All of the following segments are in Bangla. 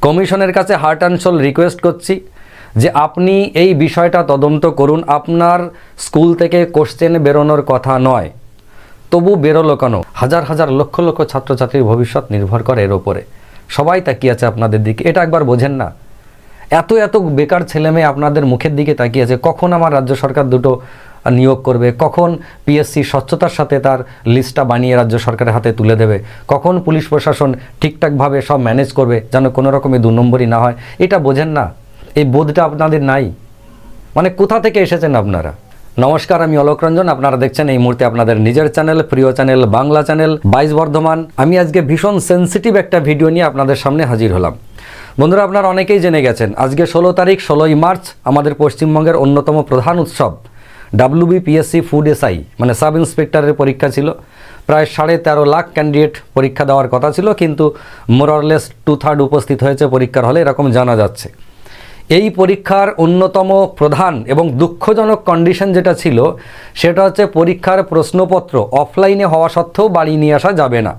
কমিশনের কাছে হার্ট অ্যান্ড সোল রিকোয়েস্ট করছি যে আপনি এই বিষয়টা তদন্ত করুন। আপনার স্কুল থেকে কোশ্চেন বেরোনোর কথা নয়। তবু বেরোলো কেন? হাজার হাজার লক্ষ লক্ষ ছাত্রছাত্রীর ভবিষ্যৎ নির্ভর করে এর ওপরে সবাই তাকিয়ে আছে আপনাদের দিকে। এটা একবার বোঝেন না। এত এত বেকার ছেলে মেয়ে আপনাদের মুখের দিকে তাকিয়ে আছে। কখন আমার রাজ্য সরকার দুটো নিয়োগ করবে। কখন পিএসসি স্বচ্ছতার সাথে তার লিস্টটা বানিয়ে রাজ্য সরকারের হাতে তুলে দেবে? কখন পুলিশ প্রশাসন ঠিকঠাকভাবে সব ম্যানেজ করবে যেন কোনো রকমের দু নম্বরই না হয়? এটা বোঝেন না। এই বোধটা আপনাদের নাই। মানে কোথা থেকে এসেছেন আপনারা? নমস্কার, আমি অলোক রঞ্জন। আপনারা দেখছেন এই মুহূর্তে আপনাদের নিজের চ্যানেল, প্রিয় চ্যানেল, বাংলা চ্যানেল, বাইশ বর্ধমান। আমি আজকে ভীষণ সেন্সিটিভ একটা ভিডিও নিয়ে আপনাদের সামনে হাজির হলাম। বন্ধুরা, আপনারা অনেকেই জেনে গেছেন, আজকে ষোলো তারিখ, ষোলোই মার্চ আমাদের পশ্চিমবঙ্গের অন্যতম প্রধান উৎসব। ডাব্লিউবিপিএসসি ফুড এসআই মানে সাব ইন্সপেক্টরের পরীক্ষা ছিল। প্রায় সাড়ে তেরো লাখ ক্যান্ডিডেট পরীক্ষা দেওয়ার কথা ছিল, কিন্তু মোরলেস টু থার্ড উপস্থিত হয়েছে পরীক্ষার হলে, এরকম জানা যাচ্ছে। এই পরীক্ষার অন্যতম প্রধান এবং দুঃখজনক কন্ডিশন যেটা ছিল, সেটা হচ্ছে পরীক্ষার প্রশ্নপত্র অফলাইনে হওয়া সত্ত্বেও বাড়ি নিয়ে আসা যাবে না।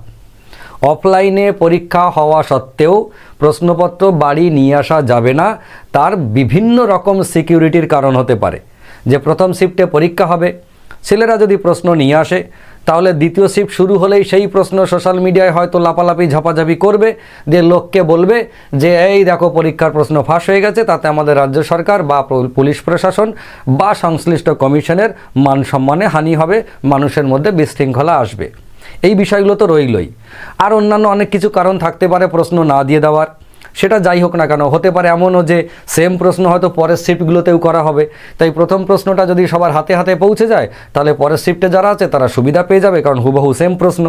অফলাইনে পরীক্ষা হওয়া সত্ত্বেও প্রশ্নপত্র বাড়ি নিয়ে আসা যাবে না, তার বিভিন্ন রকম সিকিউরিটির কারণ হতে পারে। যে প্রথম শিফটে পরীক্ষা হবে। ছেলেরা যদি প্রশ্ন নিয়ে আসে, তাহলে দ্বিতীয় শিফট শুরু হলেই সেই প্রশ্ন সোশ্যাল মিডিয়ায় হয়তো লাপালাপি, ঝাপাঝাপি করবে। দিয়ে লোককে বলবে যে, এই দেখো, পরীক্ষার প্রশ্ন ফাঁস হয়ে গেছে। তাতে আমাদের রাজ্য সরকার বা পুলিশ প্রশাসন বা সংশ্লিষ্ট কমিশনের মান সম্মানে হানি হবে। মানুষের মধ্যে বিশৃঙ্খলা আসবে। এই বিষয়গুলো তো রইলই। আর অন্যান্য অনেক কিছু কারণ থাকতে পারে প্রশ্ন না দিয়ে দেওয়ার। সেটা যাই হোক না কেন, হতে পারে এমনও যে সেম প্রশ্ন হয়তো পরের শিফটগুলোতেও করা হবে। তাই প্রথম প্রশ্নটা যদি সবার হাতে হাতে পৌঁছে যায়, তাহলে পরের শিফটে যারা আছে তারা সুবিধা পেয়ে যাবে, কারণ হুবহু সেম প্রশ্ন।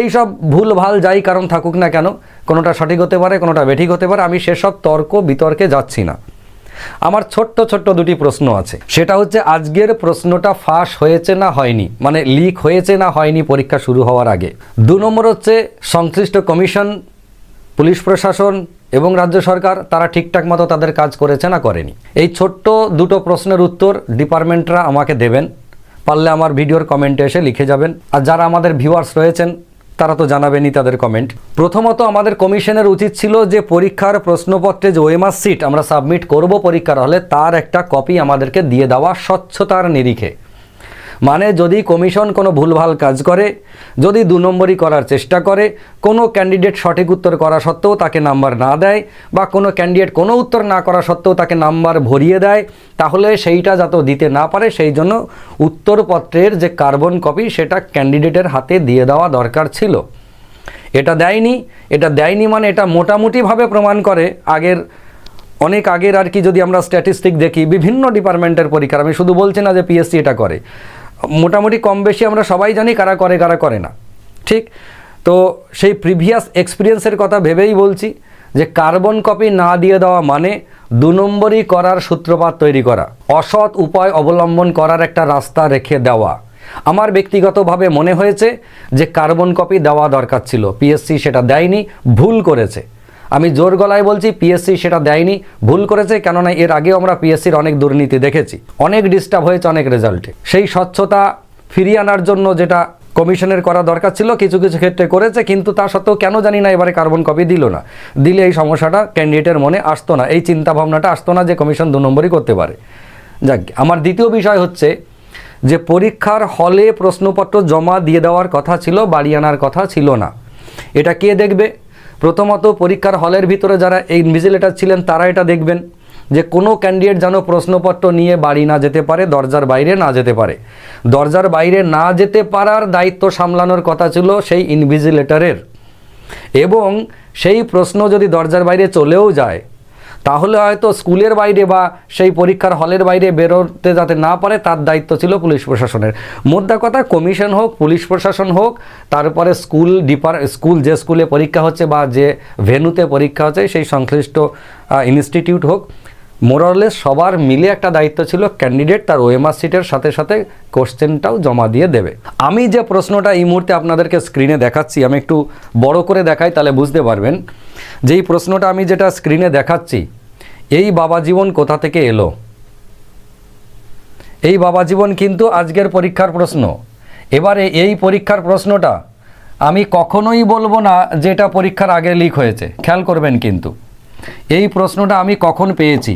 এই সব ভুল ভালো যাই কারণ থাকুক না কেন, কোনোটা সঠিক হতে পারে, কোনোটা বেঠিক হতে পারে, আমি সেসব তর্ক বিতর্কে যাচ্ছি না। আমার ছোট্ট ছোট্ট দুটি প্রশ্ন আছে। সেটা হচ্ছে, আজকের প্রশ্নটা ফাঁস হয়েছে না হয়নি? মানে লিক হয়েছে না হয়নি পরীক্ষা শুরু হওয়ার আগে। দু নম্বর হচ্ছে, সংশ্লিষ্ট কমিশন, পুলিশ প্রশাসন এবং রাজ্য সরকার তারা ঠিকঠাক মতো তাদের কাজ করেছে না করেনি। এই ছোট্ট দুটো প্রশ্নের উত্তর ডিপার্টমেন্টরা আমাকে দেবেন। পারলে আমার ভিডিওর কমেন্টে এসে লিখে যাবেন। আর যারা আমাদের ভিউয়ার্স রয়েছেন, তারা তো জানাবেনই তাদের কমেন্ট। প্রথমত আমাদের কমিশনের উচিত ছিল যে পরীক্ষার প্রশ্নপত্রে যে ওএমআর সিট আমরা সাবমিট করব পরীক্ষার হলে, তার একটা কপি আমাদেরকে দিয়ে দেওয়া স্বচ্ছতার নিরিখে। মানে যদি কমিশন কোনো ভুলভাল কাজ করে, যদি দু নম্বরই করার চেষ্টা করে, কোনো ক্যান্ডিডেট সঠিক উত্তর করা সত্ত্বেও তাকে নাম্বার না দেয় বা কোনো ক্যান্ডিডেট কোনো উত্তর না করা সত্ত্বেও তাকে নাম্বার ভরিয়ে দেয়, তাহলে সেইটা যাতে দিতে না পারে, সেই জন্য উত্তরপত্রের যে কার্বন কপি সেটা ক্যান্ডিডেটের হাতে দিয়ে দেওয়া দরকার ছিল। এটা দেয়নি এটা দেয়নি মানে এটা মোটামুটিভাবে প্রমাণ করে আগের, অনেক আগের আর কি যদি আমরা স্ট্যাটিস্টিক দেখি, বিভিন্ন ডিপার্টমেন্টের পরীক্ষা আমি শুধু বলছি না যে পিএসসি এটা করে। মোটামুটি কম বেশি আমরা সবাই জানি কারা করে কারা করে না। ঠিক? তো সেই প্রিভিয়াস এক্সপিরিয়েন্সের কথা ভেবেই বলছি যে কার্বন কপি না দিয়ে দেওয়া মানে দু নম্বরই করার সূত্রপাত তৈরি করা, অসৎ উপায় অবলম্বন করার একটা রাস্তা রেখে দেওয়া। আমার ব্যক্তিগতভাবে মনে হয়েছে যে কার্বন কপি দেওয়া দরকার ছিল পিএসসি সেটা দেয়নি, ভুল করেছে। আমি জোর গলায় বলছি পিএসসি সেটা দেয়নি। ভুল করেছে, কেননা এর আগেও আমরা পিএসসির অনেক দুর্নীতি দেখেছি। অনেক ডিস্টার্ব হয়েছে অনেক রেজাল্টে সেই স্বচ্ছতা ফিরিয়ে আনার জন্য যেটা কমিশনের করা দরকার ছিল, কিছু কিছু ক্ষেত্রে করেছে, কিন্তু তা সত্ত্বেও কেন জানি না, এবারে কার্বন কপি দিল না। দিলে এই সমস্যাটা ক্যান্ডিডেটের মনে আসতো না। এই চিন্তা ভাবনাটা আসতো না যে কমিশন দু নম্বরই করতে পারে। যাক, আমার দ্বিতীয় বিষয় হচ্ছে যে পরীক্ষার হলে প্রশ্নপত্র জমা দিয়ে দেওয়ার কথা ছিল, বাড়ি আনার কথা ছিল না। এটা কে দেখবে? প্রথমত পরীক্ষার হলের ভিতরে যারা এই ইনভিজিলেটার ছিলেন, তারা এটা দেখবেন যে কোনো ক্যান্ডিডেট যেন প্রশ্নপত্র নিয়ে বাড়ি না যেতে পারে, দরজার বাইরে না যেতে পারে। দরজার বাইরে না যেতে পারার দায়িত্ব সামলানোর কথা ছিল সেই ইনভিজিলেটরের এবং সেই প্রশ্ন যদি দরজার বাইরে চলেও যায় তাহলে হয়তো স্কুলের বাইরে বা সেই পরীক্ষার হলের বাইরে বেরোতে যাতে না পারে, তার দায়িত্ব ছিল পুলিশ প্রশাসনের। মোদ্দা কথা, কমিশন হোক, পুলিশ প্রশাসন হোক, তারপরে স্কুল ডিপার, স্কুল যে স্কুলে পরীক্ষা হচ্ছে বা যে ভেন্যুতে পরীক্ষা হচ্ছে, সেই সংশ্লিষ্ট ইনস্টিটিউট হোক মোরলেস সবার মিলে একটা দায়িত্ব ছিল, ক্যান্ডিডেট তার ওএমআর সিটের সাথে সাথে কোশ্চেনটাও জমা দিয়ে দেবে। আমি যে প্রশ্নটা এই মুহূর্তে আপনাদেরকে স্ক্রিনে দেখাচ্ছি, আমি একটু বড় করে দেখাই, তাহলে বুঝতে পারবেন। যে এই প্রশ্নটা আমি যেটা স্ক্রিনে দেখাচ্ছি, এই বাবা জীবন কোথা থেকে এলো? এই বাবা জীবন কিন্তু আজকের পরীক্ষার প্রশ্ন। এবারে এই পরীক্ষার প্রশ্নটা আমি কখনোই বলব না যে এটা পরীক্ষার আগে লিক হয়েছে। খেয়াল করবেন কিন্তু। এই প্রশ্নটা আমি কখন পেয়েছি?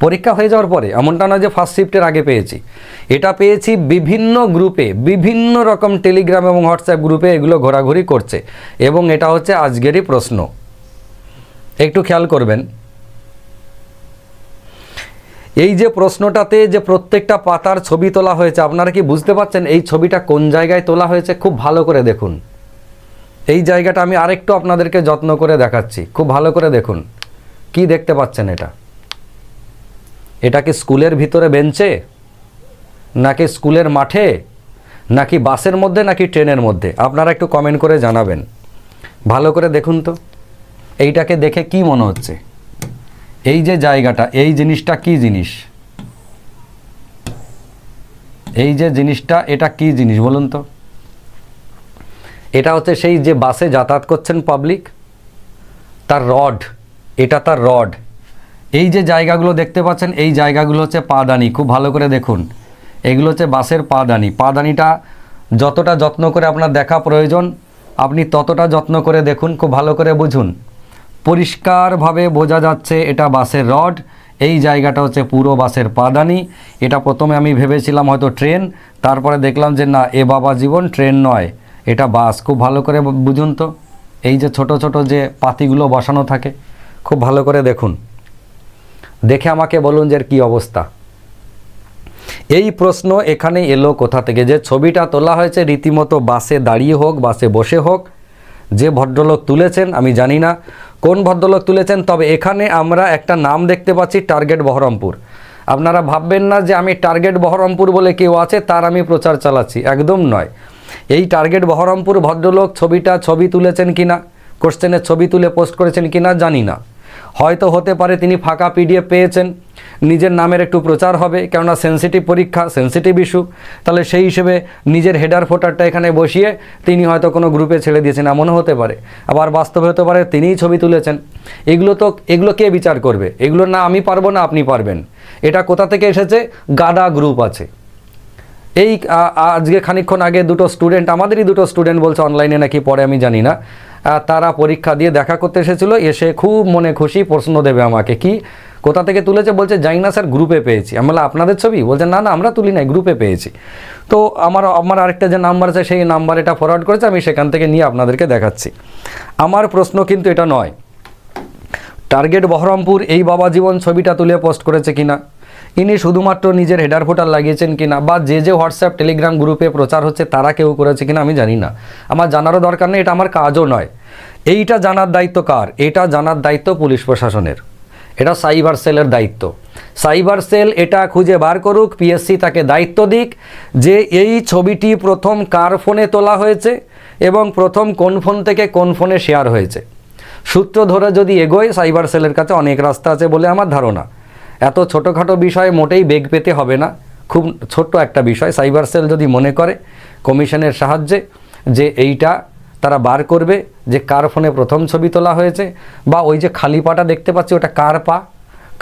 পরীক্ষা হয়ে যাওয়ার পরে, এমনটা না যে ফার্স্ট শিফটের আগে পেয়েছি। এটা পেয়েছি বিভিন্ন গ্রুপে, বিভিন্ন রকম টেলিগ্রাম এবং হোয়াটসঅ্যাপ গ্রুপে এগুলো ঘোরাঘুরি করছে। এবং এটা হচ্ছে আজকেরই প্রশ্ন। একটু খেয়াল করবেন। এই যে প্রশ্নটাতে যে প্রত্যেকটা পাতার ছবি তোলা হয়েছে, আপনারা কি বুঝতে পারছেন এই ছবিটা কোন জায়গায় তোলা হয়েছে? খুব ভালো করে দেখুন। এই জায়গাটা আমি আরেকটু আপনাদেরকে যত্ন করে দেখাচ্ছি। খুব ভালো করে দেখুন। কি দেখতে পাচ্ছেন এটা? এটা কি স্কুলের ভিতরে বেঞ্চে? নাকি স্কুলের মাঠে? নাকি বাসের মধ্যে, নাকি ট্রেনের মধ্যে? আপনারা একটু কমেন্ট করে জানাবেন। ভালো করে দেখুন তো। এইটাকে দেখে কি মনে হচ্ছে? এই যে জায়গাটা, এই জিনিসটা কি জিনিস? এই যে জিনিসটা, এটা কি জিনিস বলুন তো? এটা হচ্ছে সেই যে বাসে যাতায়াত করছেন পাবলিক তার রড এটা তার রড এই যে জায়গাগুলো দেখতে পাচ্ছেন, এই জায়গাগুলো হচ্ছে পাদানি। খুব ভালো করে দেখুন। এগুলো হচ্ছে বাসের পাদানি। পাদানিটা যতটা যত্ন করে আপনার দেখা প্রয়োজন, আপনি ততটা যত্ন করে দেখুন, খুব ভালো করে বুঝুন। পরিষ্কারভাবে বোঝা যাচ্ছে এটা বাসের রড। এই জায়গাটা হচ্ছে পুরো বাসের পাদানি। এটা প্রথমে আমি ভেবেছিলাম হয়তো ট্রেন, তারপরে দেখলাম যে না, এ বাবা জীবন, ট্রেন নয়। এটা বাস খুব ভালো করে বুঝুন তো। এই যে ছোট ছোট যে পাতিগুলো বসানো থাকে, খুব ভালো করে দেখুন। দেখে আমাকে বলুন যে কী অবস্থা। এই প্রশ্ন এখানে এলো কোথা থেকে যে ছবিটা তোলা হয়েছে রীতিমতো বাসে দাঁড়িয়ে হোক, বাসে বসে হোক, যে ভদ্রলোক তুলেছেন, আমি জানি না কোন ভদ্রলোক তুলেছেন, তবে এখানে আমরা একটা নাম দেখতে পাচ্ছি, টার্গেট বহরমপুর। আপনারা ভাববেন না যে আমি টার্গেট বহরমপুর বলে কেউ আছে, তার আমি প্রচার চালাচ্ছি, একদম নয়। এই টার্গেট বহরমপুর ভদ্রলোক ছবিটা ছবি তুলেছেন কিনা কোশ্চেনের ছবি তুলে পোস্ট করেছেন কিনা, জানি না। হয়তো হতে পারে তিনি ফাঁকা পিডিএফ পেয়েছেন। নিজের নামের একটু প্রচার হবে, কেননা সেন্সিটিভ পরীক্ষা সেন্সিটিভ ইস্যু তাহলে সেই হিসেবে নিজের হেডার ফোটারটা এখানে বসিয়ে তিনি হয়তো কোনো গ্রুপে ছেড়ে দিয়েছেন, এমনও হতে পারে। আবার বাস্তবে হতে পারে তিনিই ছবি তুলেছেন। এগুলো তো, এগুলো কে বিচার করবে? এগুলো না আমি পারব না আপনি পারবেন। এটা কোথা থেকে এসেছে? গাডা গ্রুপ আছে। এই আজকে খানিকক্ষণ আগে দুটো স্টুডেন্ট আমাদেরই দুটো স্টুডেন্ট বলছে অনলাইনে নাকি পড়ে, আমি জানি না। তারা পরীক্ষা দিয়ে দেখা করতে এসেছিল, এসে খুব মনে খুশি, প্রশ্ন দেবে আমাকে, কি? কোথা থেকে তুলেছে? বলছে, জানি না স্যার, গ্রুপে পেয়েছি। আমি বললাম, আপনাদের ছবি? বলছে, না না, আমরা তুলি নাই, গ্রুপে পেয়েছি। তো আমার আমার আরেকটা যে নাম্বার আছে, সেই নাম্বার এটা ফরওয়ার্ড করেছে, আমি সেখান থেকে নিয়ে আপনাদেরকে দেখাচ্ছি। আমার প্রশ্ন কিন্তু এটা নয়, টার্গেট বহরমপুর এই বাবা জীবন ছবিটা তুলে পোস্ট করেছে কিনা? ইনি শুধুমাত্র নিজের হেডার ফোটার লাগিয়েছেন কিনা বা যে যে হোয়াটসঅ্যাপ টেলিগ্রাম গ্রুপে প্রচার হচ্ছে, তারা কেউ করেছে কিনা আমি জানি না। আমার জানারও দরকার নেই, এটা আমার কাজও নয়। এইটা জানার দায়িত্ব কার? এটা জানার দায়িত্ব পুলিশ প্রশাসনের। এটা সাইবার সেলের দায়িত্ব। সাইবার সেল এটা খুঁজে বার করুক পিএসসি তাকে দায়িত্ব দিক যে এই ছবিটি প্রথম কার ফোনে তোলা হয়েছে এবং প্রথম কোন ফোন থেকে কোন ফোনে শেয়ার হয়েছে। সূত্র ধরে যদি এগোয় সাইবার সেলের কাছে অনেক রাস্তা আছে বলে আমার ধারণা। এত ছোটোখাটো বিষয়ে মোটেই বেগ পেতে হবে না। খুব ছোট্ট একটা বিষয়, সাইবার সেল যদি মনে করে কমিশনের সাহায্যে যে এইটা তারা বার করবে, যে কার ফোনে প্রথম ছবি তোলা হয়েছে বা ওই যে খালি পাটা দেখতে পাচ্ছি ওটা কার পা,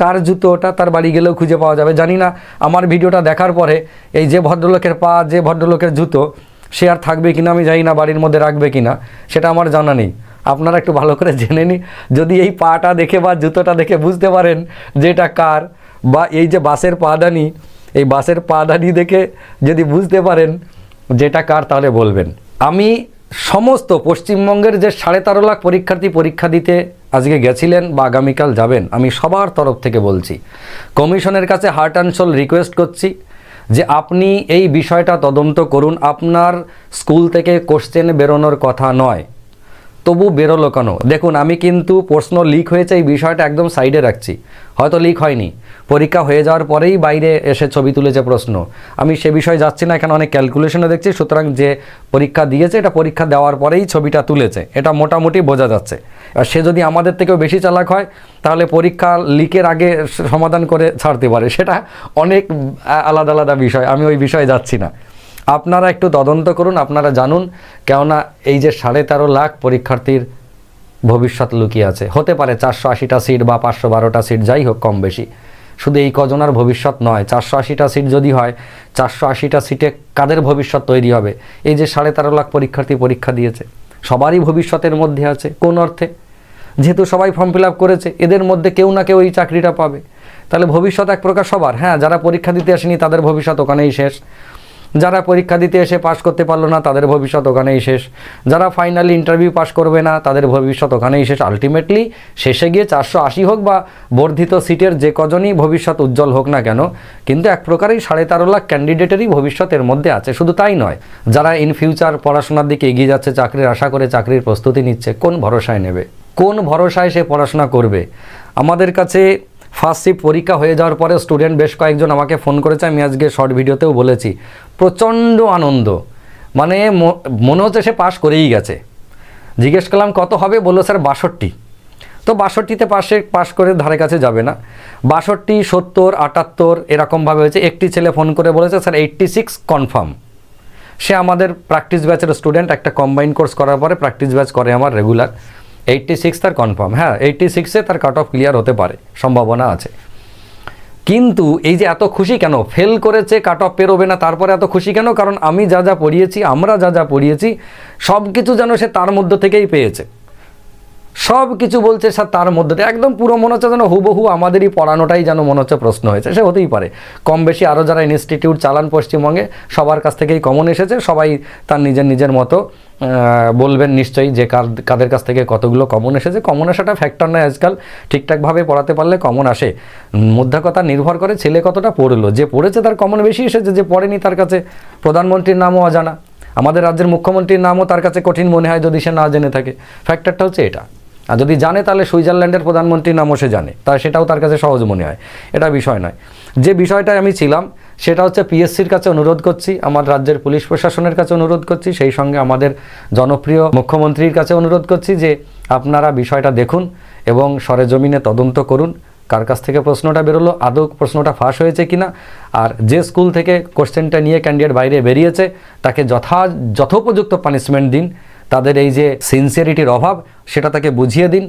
কার জুতো ওটা, তার বাড়ি গেলেও খুঁজে পাওয়া যাবে। জানি না, আমার ভিডিওটা দেখার পরে এই যে ভদ্রলোকের পা, যে ভদ্রলোকের জুতো, সে আর থাকবে কিনা আমি জানি না, বাড়ির মধ্যে রাখবে কিনা, সেটা আমার জানা নেই। আপনারা একটু ভালো করে জেনে নিন। যদি এই পাটা দেখে বা জুতোটা দেখে বুঝতে পারেন যে এটা কার বা এই যে বাসের পাদানি, এই বাসের পাদানি দেখে যদি বুঝতে পারেন যেটা কার তাহলে বলবেন। আমি সমস্ত পশ্চিমবঙ্গের যে সাড়ে তেরো লাখ পরীক্ষার্থী পরীক্ষা দিতে আজকে গেছিলেন বা আগামীকাল যাবেন, আমি সবার তরফ থেকে বলছি। কমিশনের কাছে হার্ট অ্যান্ড সোল রিকোয়েস্ট করছি যে আপনি এই বিষয়টা তদন্ত করুন। আপনার স্কুল থেকে কোশ্চেন বেরোনোর কথা নয়। তবু বেরোলো কেন? দেখুন, আমি কিন্তু প্রশ্ন লিক হয়েছে, এই বিষয়টা একদম সাইডে রাখছি। হয়তো লিক হয়নি। পরীক্ষা হয়ে যাওয়ার পরেই বাইরে এসে ছবি তুলেছে প্রশ্ন। আমি সে বিষয়ে যাচ্ছি না, এখানে অনেক ক্যালকুলেশনে দেখছি। সুতরাং যে পরীক্ষা দিয়েছে, এটা পরীক্ষা দেওয়ার পরেই ছবিটা তুলেছে। এটা মোটামুটি বোঝা যাচ্ছে। আর সে যদি আমাদের থেকেও বেশি চালাক হয়, তাহলে পরীক্ষা লিকের আগে সমাধান করে ছাড়তে পারে। সেটা অনেক আলাদা আলাদা বিষয়। আমি ওই বিষয়ে যাচ্ছি না। আপনারা একটু তদন্ত করুন, আপনারা জানুন, কেননা এই যে সাড়ে তেরো লাখ পরীক্ষার্থীর ভবিষ্যৎ লুকিয়ে আছে। হতে পারে চারশো আশিটা সিট বা পাঁচশো বারোটা সিট, যাই হোক কম বেশি। শুধু এই কজনার ভবিষ্যৎ নয়, চারশো আশিটা সিট যদি হয়, চারশো আশিটা সিটে কাদের ভবিষ্যৎ তৈরি হবে? এই যে সাড়ে তেরো লাখ পরীক্ষার্থী পরীক্ষা দিয়েছে, সবারই ভবিষ্যতের মধ্যে আছে, কোন অর্থে? যেহেতু সবাই ফর্ম ফিল আপ করেছে, এদের মধ্যে কেউ না কেউ এই চাকরিটা পাবে। তাহলে ভবিষ্যৎ এক প্রকার সবার। হ্যাঁ যারা পরীক্ষা দিতে আসেনি, তাদের ভবিষ্যৎ ওখানেই শেষ। যারা পরীক্ষা দিতে এসে পাশ করতে পারল না, তাদের ভবিষ্যৎ ওখানেই শেষ। যারা ফাইনালি ইন্টারভিউ পাশ করবে না, তাদের ভবিষ্যৎ ওখানেই শেষ। আলটিমেটলি শেষে গিয়ে চারশো আশি হোক বা বর্ধিত সিটের যে কজনই ভবিষ্যৎ উজ্জ্বল হোক না কেন, কিন্তু এক প্রকারেই সাড়ে তেরো লাখ ক্যান্ডিডেটেরই ভবিষ্যৎ এর মধ্যে আছে। শুধু তাই নয়, যারা ইন ফিউচার পড়াশোনার দিকে এগিয়ে যাচ্ছে, চাকরির আশা করে চাকরির প্রস্তুতি নিচ্ছে, কোন ভরসায় নেবে? কোন ভরসায় সে পড়াশোনা করবে? আমাদের কাছে ফার্স্ট শিফট পরীক্ষা হয়ে যাওয়ার পরে স্টুডেন্ট বেশ কয়েকজন আমাকে ফোন করেছে, আমি আজকে শর্ট ভিডিওতেও বলেছি। প্রচণ্ড আনন্দ। মানে মনে হচ্ছে সে পাশ করেই গেছে। জিজ্ঞেস করলাম, কত হবে? বলল, স্যার, বাষট্টি। তো বাষট্টিতে পাশে, পাশ করে ধারে কাছে যাবে না। বাষট্টি, সত্তর, আটাত্তর, এরকমভাবে হয়েছে। একটি ছেলে ফোন করে বলেছে, স্যার এইট্টি সিক্স কনফার্ম সে আমাদের প্র্যাকটিস ব্যাচের স্টুডেন্ট একটা কম্বাইন কোর্স করার পরে প্র্যাকটিস ব্যাচ করে আমার রেগুলার এইট্টি সিক্স তার কনফার্ম হ্যাঁ এইটটি সিক্সে তার কাট অফ ক্লিয়ার হতে পারে, সম্ভাবনা আছে। কিন্তু এই যে এত খুশি কেন? ফেল করেছে কাট অফ পেরোবে না, তারপরে এত খুশি কেন? কারণ আমি যা যা পড়িয়েছি, আমরা যা যা পড়িয়েছি সব কিছু যেন সে তার মধ্য থেকেই পেয়েছে। সব কিছু বলছে স্যার, তার মধ্যে একদম পুরো মনে হচ্ছে যেন হুবহু আমাদেরই পড়ানোটাই যেন মনে হচ্ছে প্রশ্ন হয়েছে। সে হতেই পারে। কম বেশি আরও যারা ইনস্টিটিউট চালান পশ্চিমবঙ্গে, সবার কাছ থেকেই কমন এসেছে। সবাই তার নিজের নিজের মতো বলবেন নিশ্চয়ই যে কার, কাদের কাছ থেকে কতগুলো কমন এসেছে। কমন আসাটা ফ্যাক্টর নয় আজকাল ঠিকঠাকভাবে পড়াতে পারলে কমন আসে। মধ্যে কথা নির্ভর করে ছেলে কতটা পড়ল। যে পড়েছে তার কমন বেশি এসেছে, যে পড়েনি তার কাছে প্রধানমন্ত্রীর নামও অজানা। আমাদের রাজ্যের মুখ্যমন্ত্রীর নামও তার কাছে কঠিন মনে হয় যদি সে না জেনে থাকে। ফ্যাক্টরটা হচ্ছে এটা। আর যদি জানে তাহলে সুইজারল্যান্ডের প্রধানমন্ত্রীর নামও সে জানে। তা সেটাও তার কাছে সহজ মনে হয়। এটা বিষয় নয়। যে বিষয়টায় আমি ছিলাম, সেটা হচ্ছে পিএসসির কাছে অনুরোধ করছি, আমার রাজ্যের পুলিশ প্রশাসনের কাছে অনুরোধ করছি, সেই সঙ্গে আমাদের জনপ্রিয় মুখ্যমন্ত্রীর কাছে অনুরোধ করছি যে আপনারা বিষয়টা দেখুন এবং সরেজমিনে তদন্ত করুন, কার কাছ থেকে প্রশ্নটা বেরোলো, আদৌ প্রশ্নটা ফাঁস হয়েছে কিনা, আর যে স্কুল থেকে কোশ্চেনটা নিয়ে ক্যান্ডিডেট বাইরে বেরিয়েছে, তাকে যথা যথোপযুক্ত পানিশমেন্ট দিন তাদের এই যে সিনসিয়ারিটির অভাব, সেটা তাকে বুঝিয়ে দিন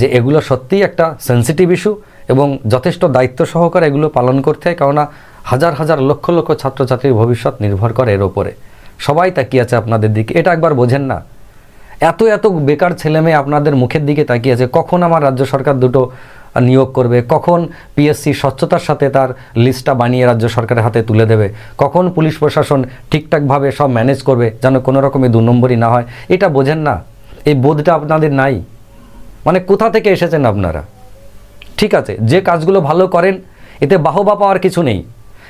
যে এগুলো সত্যিই একটা সেন্সিটিভ ইস্যু এবং যথেষ্ট দায়িত্ব সহকারে এগুলো পালন করতে হয়, কেননা হাজার হাজার লক্ষ লক্ষ ছাত্রছাত্রীর ভবিষ্যৎ নির্ভর করে এর ওপরে সবাই তাকিয়ে আছে আপনাদের দিকে। এটা একবার বোঝেন না। এত এত বেকার ছেলে মেয়ে আপনাদের মুখের দিকে তাকিয়ে আছে। কখন আমার রাজ্য সরকার দুটো নিয়োগ করবে। কখন পিএসসি স্বচ্ছতার সাথে তার লিস্টটা বানিয়ে রাজ্য সরকারের হাতে তুলে দেবে? কখন পুলিশ প্রশাসন ঠিকঠাকভাবে সব ম্যানেজ করবে যেন কোনো রকমের দু নম্বরই না হয়? এটা বোঝেন না। এই বোধটা আপনাদের নাই। মানে কোথা থেকে এসেছেন আপনারা? ঠিক আছে, যে কাজগুলো ভালো করেন, এতে বাহবা পাওয়ার কিছু নেই।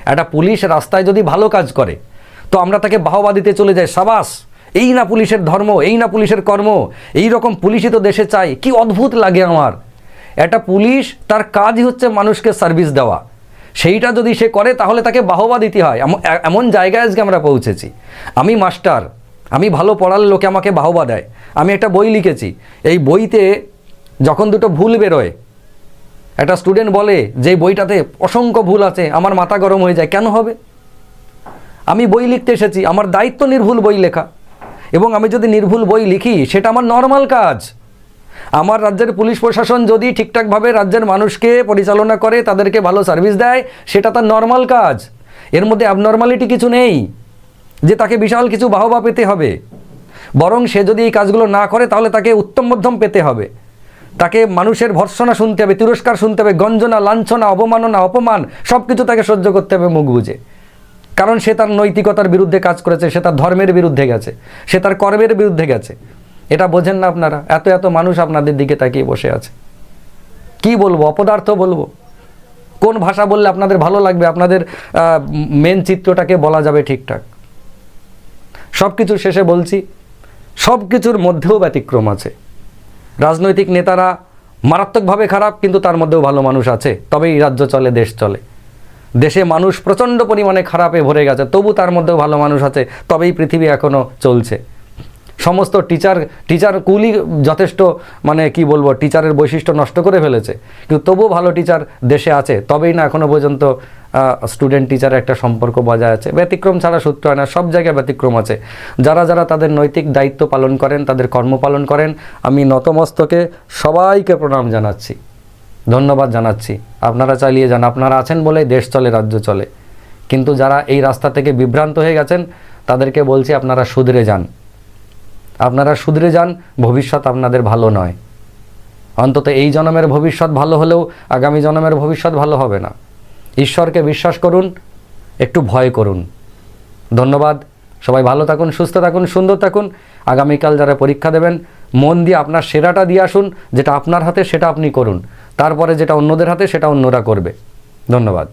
একটা পুলিশ রাস্তায় যদি ভালো কাজ করে, তো আমরা তাকে বাহবা দিতে চলে যাই। সাবাস! এই না পুলিশের ধর্ম, এই না পুলিশের কর্ম, এই রকম পুলিশই তো দেশে চাই কি অদ্ভুত লাগে আমার। একটা পুলিশ তার কাজই হচ্ছে মানুষকে সার্ভিস দেওয়া। সেইটা যদি সে করে, তাহলে তাকে বাহবা দিতে হয়। এমন- জায়গায় আজকে আমরা পৌঁছেছি। আমি মাস্টার, আমি ভালো পড়ালে লোকে আমাকে বাহবা দেয়। আমি একটা বই লিখেছি। এই বইতে যখন দুটো ভুল বেরোয়, একটা স্টুডেন্ট বলে, যে বইটাতে অসংখ্য ভুল আছে, আমার মাথা গরম হয়ে যায়, কেন হবে? আমি বই লিখতে এসেছি। আমার দায়িত্ব নির্ভুল বই লেখা। এবং আমি যদি নির্ভুল বই লিখি, সেটা আমার নর্মাল কাজ। আমার রাজ্যের পুলিশ প্রশাসন যদি ঠিকঠাকভাবে রাজ্যের মানুষকে পরিচালনা করে, তাদেরকে ভালো সার্ভিস দেয়, সেটা তার নর্মাল কাজ। এর মধ্যে অ্যাবনর্মালিটি কিছু নেই, যে তাকে বিশাল কিছু বাহবা পেতে হবে। বরং সে যদি এই কাজগুলো না করে, তাহলে তাকে উত্তম মধ্যম পেতে হবে। তাকে মানুষের ভর্সনা শুনতে হবে, তিরস্কার শুনতে হবে, গঞ্জনা, লাঞ্ছনা, অবমাননা, অপমান সব কিছু তাকে সহ্য করতে হবে মুখ বুঝে কারণ সে তার নৈতিকতার বিরুদ্ধে কাজ করেছে, সে তার ধর্মের বিরুদ্ধে গেছে, সে তার কর্মের বিরুদ্ধে গেছে। এটা বোঝেন না আপনারা। এত এত মানুষ আপনাদের দিকে তাকিয়ে বসে আছে। কি বলব? অপদার্থ বলব? কোন ভাষা বললে আপনাদের ভালো লাগবে? আপনাদের মেন চিত্রটাকে বলা যাবে ঠিকঠাক। সব কিছুর শেষে বলছি সব কিছুর মধ্যেও ব্যতিক্রম আছে। রাজনৈতিক নেতারা মারাত্মকভাবে খারাপ, কিন্তু তার মধ্যেও ভালো মানুষ আছে। তবেই রাজ্য চলে, দেশ চলে। দেশে মানুষ প্রচণ্ড পরিমাণে খারাপে ভরে গেছে, তবু তার মধ্যেও ভালো মানুষ আছে, তবেই পৃথিবী এখনও চলছে। সমস্ত টিচার টিচার কুলই যথেষ্ট মানে কি বলব টিচারের বৈশিষ্ট্য নষ্ট করে ফেলেছে। কিন্তু তবুও ভালো টিচার দেশে আছে, তবেই না এখনও পর্যন্ত স্টুডেন্ট টিচারের একটা সম্পর্ক বজায় আছে। ব্যতিক্রম ছাড়া সূত্র হয় না, সব জায়গায় ব্যতিক্রম আছে। যারা যারা তাদের নৈতিক দায়িত্ব পালন করেন, তাদের কর্ম পালন করেন, আমি নতমস্তকে সবাইকে প্রণাম জানাচ্ছি। ধন্যবাদ জানাচ্ছি। আপনারা চালিয়ে যান, আপনারা আছেন বলেই দেশ চলে, রাজ্য চলে। কিন্তু যারা এই রাস্তা থেকে বিভ্রান্ত হয়ে গেছেন, তাদেরকে বলছি আপনারা শুধরে যান। আপনারা শুধরে যান, ভবিষ্যৎ আপনাদের ভালো নয়। অন্তত এই জন্মের ভবিষ্যৎ ভালো হলেও আগামী জন্মের ভবিষ্যৎ ভালো হবে না। ঈশ্বরকে বিশ্বাস করুন, একটু ভয় করুন। ধন্যবাদ। সবাই ভালো থাকুন, সুস্থ থাকুন, সুন্দর থাকুন। আগামীকাল যারা পরীক্ষা দেবেন, মন দিয়ে আপনার সেরাটা দিয়ে আসুন, যেটা আপনার হাতে সেটা আপনি করুন। তারপরে যেটা অন্যদের হাতে, সেটা অন্যরা করবে। ধন্যবাদ।